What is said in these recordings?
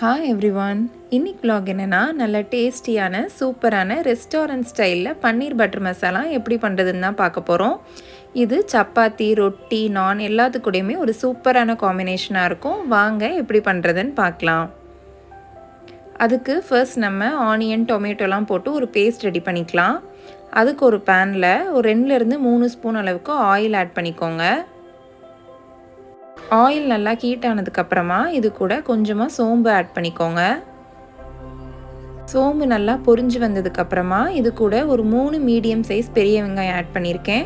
Hi everyone இன்னைக்கு vlog என்னென்னா நல்ல டேஸ்டியான சூப்பரான ரெஸ்டாரண்ட் ஸ்டைலில் பன்னீர் பட்டர் மசாலா எப்படி பண்ணுறதுன்னு தான் பார்க்க போகிறோம் இது சப்பாத்தி ரொட்டி நான் எல்லாத்துக்கூடையுமே ஒரு சூப்பரான காம்பினேஷனாக இருக்கும். வாங்க எப்படி பண்ணுறதுன்னு பார்க்கலாம். அதுக்கு ஃபர்ஸ்ட் நம்ம ஆனியன் டொமேட்டோலாம் போட்டு ஒரு பேஸ்ட் ரெடி பண்ணிக்கலாம். அதுக்கு ஒரு பேனில் ஒரு ரெண்டுலேருந்து மூணு ஸ்பூன் அளவுக்கு ஆயில் ஆட் பண்ணிக்கோங்க. ஆயில் நல்லா ஹீட் ஆனதுக்கப்புறமா இது கூட கொஞ்சமாக சோம்பு ஆட் பண்ணிக்கோங்க. சோம்பு நல்லா பொரிஞ்சு வந்ததுக்கப்புறமா இது கூட ஒரு மூணு மீடியம் சைஸ் பெரிய வெங்காயம் ஆட் பண்ணியிருக்கேன்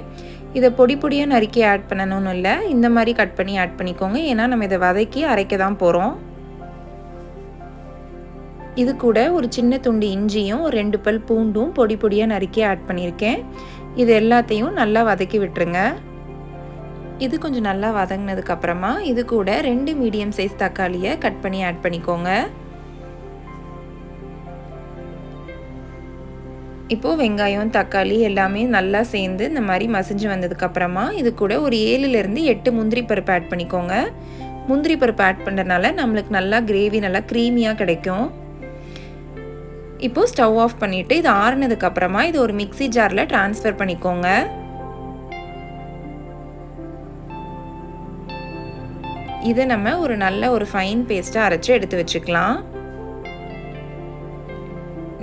இதை பொடி பொடியாக நறுக்கி ஆட் பண்ணணும்னு இல்லை இந்த மாதிரி கட் பண்ணி ஆட் பண்ணிக்கோங்க. ஏன்னா நம்ம இதை வதக்கி அரைக்க தான் போகிறோம் இது கூட ஒரு சின்ன துண்டு இஞ்சியும் ஒரு ரெண்டு பல் பூண்டும் பொடி பொடியாக நறுக்கி ஆட் பண்ணியிருக்கேன் இது எல்லாத்தையும் நல்லா வதக்கி விட்டுருங்க. இது கொஞ்சம் நல்லா வதங்கினதுக்கு அப்புறமா இது கூட ரெண்டு மீடியம் சைஸ் தக்காளியை கட் பண்ணி ஆட் பண்ணிக்கோங்க. இப்போது வெங்காயம் தக்காளி எல்லாமே நல்லா சேர்ந்து இந்த மாதிரி மசிஞ்சு வந்ததுக்கப்புறமா இது கூட ஒரு ஏழுலேருந்து எட்டு முந்திரி பருப்பு ஆட் பண்ணிக்கோங்க. முந்திரி பருப்பு ஆட் பண்ணுறதுனால நம்மளுக்கு நல்லா கிரேவி நல்லா க்ரீமியாக கிடைக்கும். இப்போது ஸ்டவ் ஆஃப் பண்ணிவிட்டு இது ஆறுனதுக்கப்புறமா இது ஒரு மிக்சி ஜாரில் ட்ரான்ஸ்ஃபர் பண்ணிக்கோங்க. இதை நம்ம ஒரு நல்ல ஒரு ஃபைன் பேஸ்ட்டாக அரைச்சி எடுத்து வச்சுக்கலாம்.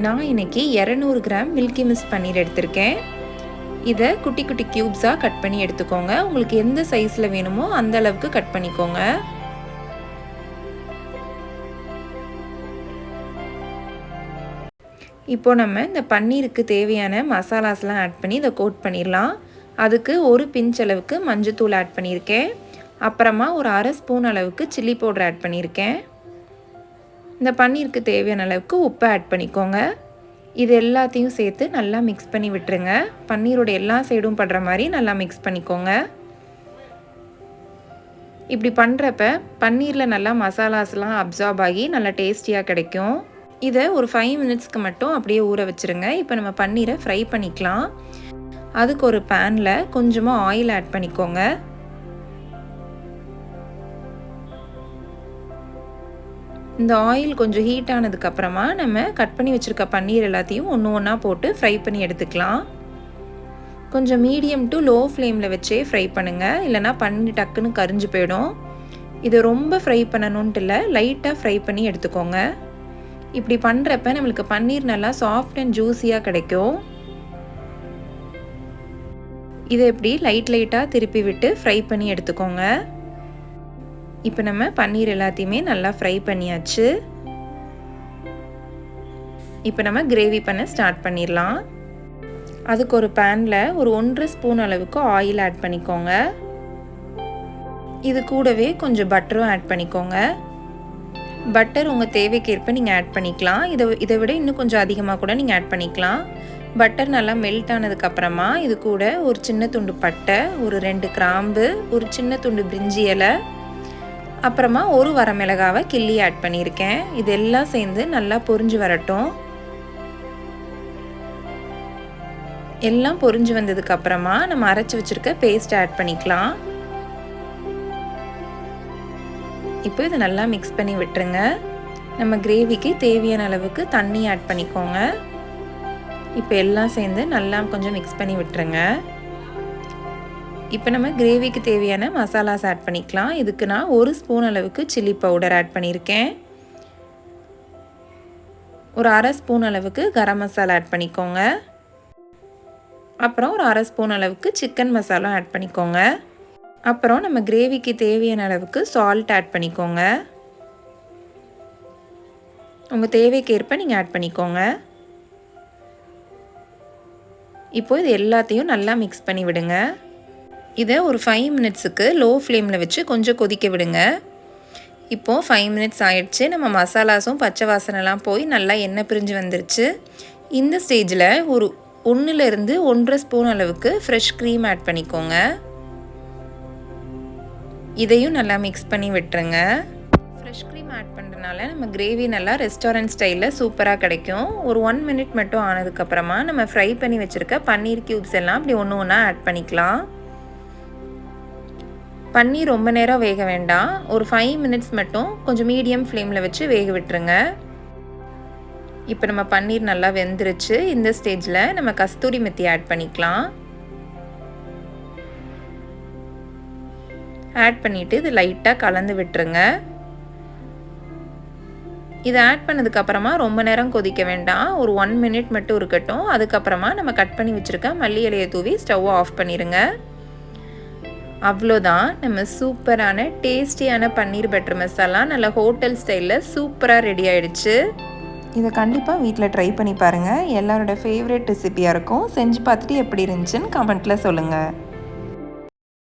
நான் இன்றைக்கி இரநூறு கிராம் மில்கி மிஸ் பன்னீர் எடுத்திருக்கேன். இதை குட்டி குட்டி க்யூப்ஸாக கட் பண்ணி எடுத்துக்கோங்க. உங்களுக்கு எந்த சைஸில் வேணுமோ அந்த அளவுக்கு கட் பண்ணிக்கோங்க. இப்போ நம்ம இந்த பன்னீருக்கு தேவையான மசாலாஸ்லாம் ஆட் பண்ணி இதை கோட் பண்ணிடலாம். அதுக்கு ஒரு பிஞ்ச் அளவுக்கு மஞ்சத்தூள் ஆட் பண்ணியிருக்கேன். அப்புறமா ஒரு அரை ஸ்பூன் அளவுக்கு சில்லி பவுடர் ஆட் பண்ணியிருக்கேன். இந்த பன்னீருக்கு தேவையான அளவுக்கு உப்பு ஆட் பண்ணிக்கோங்க. இது எல்லாத்தையும் சேர்த்து நல்லா மிக்ஸ் பண்ணி விட்டுருங்க. பன்னீரோட எல்லா சைடும் படுற மாதிரி நல்லா மிக்ஸ் பண்ணிக்கோங்க. இப்படி பண்ணுறப்ப பன்னீரில் நல்லா மசாலாஸ்லாம் அப்சார்ப் ஆகி நல்லா டேஸ்டியாக கிடைக்கும். இதை ஒரு ஃபைவ் மினிட்ஸ்க்கு மட்டும் அப்படியே ஊற வச்சுருங்க. இப்போ நம்ம பன்னீரை ஃப்ரை பண்ணிக்கலாம். அதுக்கு ஒரு பேனில் கொஞ்சமாக ஆயில் ஆட் பண்ணிக்கோங்க. இந்த ஆயில் கொஞ்சம் ஹீட் ஆனதுக்கப்புறமா நம்ம கட் பண்ணி வச்சுருக்க பன்னீர் எல்லாத்தையும் ஒன்று ஒன்றா போட்டு ஃப்ரை பண்ணி எடுத்துக்கலாம். கொஞ்சம் மீடியம் டு லோ ஃப்ளேமில் வச்சே ஃப்ரை பண்ணுங்கள் இல்லைனா பன்னீர் டக்குன்னு கரிஞ்சு போயிடும். இதை ரொம்ப ஃப்ரை பண்ணணுன்ட்டு இல்லை லைட்டாக ஃப்ரை பண்ணி எடுத்துக்கோங்க. இப்படி பண்ணுறப்ப நம்மளுக்கு பன்னீர் நல்லா சாஃப்ட் அண்ட் ஜூஸியாக கிடைக்கும். இதை எப்படி லைட் லைட்டாக திருப்பி விட்டு ஃப்ரை பண்ணி எடுத்துக்கோங்க. இப்போ நம்ம பன்னீர் எல்லாத்தையுமே நல்லா ஃப்ரை பண்ணியாச்சு. இப்போ நம்ம கிரேவி பண்ண ஸ்டார்ட் பண்ணிடலாம். அதுக்கு ஒரு பேனில் ஒரு ஒன்றரை ஸ்பூன் அளவுக்கு ஆயில் ஆட் பண்ணிக்கோங்க. இது கூடவே கொஞ்சம் பட்டரும் ஆட் பண்ணிக்கோங்க. பட்டர் உங்கள் தேவைக்கேற்ப நீங்கள் ஆட் பண்ணிக்கலாம். இதை இதை விட இன்னும் கொஞ்சம் அதிகமாக கூட நீங்கள் ஆட் பண்ணிக்கலாம். பட்டர் நல்லா மெல்ட் ஆனதுக்கப்புறமா இது கூட ஒரு சின்ன துண்டு பட்டை ஒரு ரெண்டு கிராம்பு ஒரு சின்ன துண்டு பிரிஞ்சி இலை அப்புறமா ஒரு வரமிளகாவை கிள்ளி ஆட் பண்ணியிருக்கேன். இது எல்லாம் சேர்ந்து நல்லா பொரிஞ்சு வரட்டும். எல்லாம் பொரிஞ்சு வந்ததுக்கு அப்புறமா நம்ம அரைச்சி வச்சிருக்க பேஸ்ட் ஆட் பண்ணிக்கலாம். இப்போ இதை நல்லா மிக்ஸ் பண்ணி விட்டுருங்க. நம்ம கிரேவிக்கு தேவையான அளவுக்கு தண்ணி ஆட் பண்ணிக்கோங்க. இப்போ எல்லாம் சேர்ந்து நல்லா கொஞ்சம் மிக்ஸ் பண்ணி விட்டுருங்க. இப்போ நம்ம கிரேவிக்கு தேவையான மசாலாஸ் ஆட் பண்ணிக்கலாம். இதுக்கு நான் ஒரு ஸ்பூன் அளவுக்கு சில்லி பவுடர் ஆட் பண்ணியிருக்கேன். ஒரு அரை ஸ்பூன் அளவுக்கு கரம் மசாலா ஆட் பண்ணிக்கோங்க. அப்புறம் ஒரு அரை ஸ்பூன் அளவுக்கு சிக்கன் மசாலா ஆட் பண்ணிக்கோங்க. அப்புறம் நம்ம கிரேவிக்கு தேவையான அளவுக்கு சால்ட் ஆட் பண்ணிக்கோங்க. உங்கள் தேவைக்கேற்ப நீங்கள் ஆட் பண்ணிக்கோங்க. இப்போ இது எல்லாத்தையும் நல்லா மிக்ஸ் பண்ணி விடுங்க இதை ஒரு ஃபைவ் மினிட்ஸுக்கு லோ ஃப்ளேமில் வச்சு கொஞ்சம் கொதிக்க விடுங்க. இப்போது ஃபைவ் மினிட்ஸ் ஆயிடுச்சு. நம்ம மசாலாஸும் பச்சை வாசனைலாம் போய் நல்லா எண்ணெய் பிரிஞ்சு வந்துருச்சு. இந்த ஸ்டேஜில் ஒரு ஒன்றுலேருந்து ஒன்றரை ஸ்பூன் அளவுக்கு ஃப்ரெஷ் க்ரீம் ஆட் பண்ணிக்கோங்க. இதையும் நல்லா மிக்ஸ் பண்ணி விட்டுருங்க. ஃப்ரெஷ் க்ரீம் ஆட் பண்ணுறதுனால நம்ம கிரேவி நல்லா ரெஸ்டாரண்ட் ஸ்டைலில் சூப்பராக கிடைக்கும். ஒரு ஒன் மினிட் மட்டும் ஆனதுக்கப்புறமா நம்ம ஃப்ரை பண்ணி வச்சுருக்க பன்னீர் க்யூப்ஸ் எல்லாம் அப்படி ஒன்று ஒன்றா ஆட் பண்ணிக்கலாம். பன்னீர் ரொம்ப நேரம் வேக வேண்டாம். ஒரு ஃபைவ் மினிட்ஸ் மட்டும் கொஞ்சம் மீடியம் ஃப்ளேமில் வச்சு வேக விட்டுருங்க. இப்போ நம்ம பன்னீர் நல்லா வெந்துருச்சு. இந்த ஸ்டேஜில் நம்ம கஸ்தூரி மெத்தி ஆட் பண்ணிக்கலாம். ஆட் பண்ணிவிட்டு இது லைட்டாக கலந்து விட்டுருங்க. இதை ஆட் பண்ணதுக்கப்புறமா ரொம்ப நேரம் கொதிக்க வேண்டாம். ஒரு ஒன் மினிட் மட்டும் இருக்கட்டும். அதுக்கப்புறமா நம்ம கட் பண்ணி வச்சுருக்க மல்லி இலையை தூவி ஸ்டவ் ஆஃப் பண்ணிடுங்க அவ்வளோதான். நம்ம சூப்பரான டேஸ்டியான பன்னீர் பட்டர் மசாலா. நல்ல ஹோட்டல் ஸ்டைலில் சூப்பராக ரெடி ஆயிடுச்சு. இதை கண்டிப்பாக வீட்டில் ட்ரை பண்ணி பாருங்கள் எல்லாரோட ஃபேவரட் ரெசிபியாக இருக்கும். செஞ்சு பார்த்துட்டு எப்படி இருந்துச்சுன்னு கமெண்ட்டில் சொல்லுங்கள்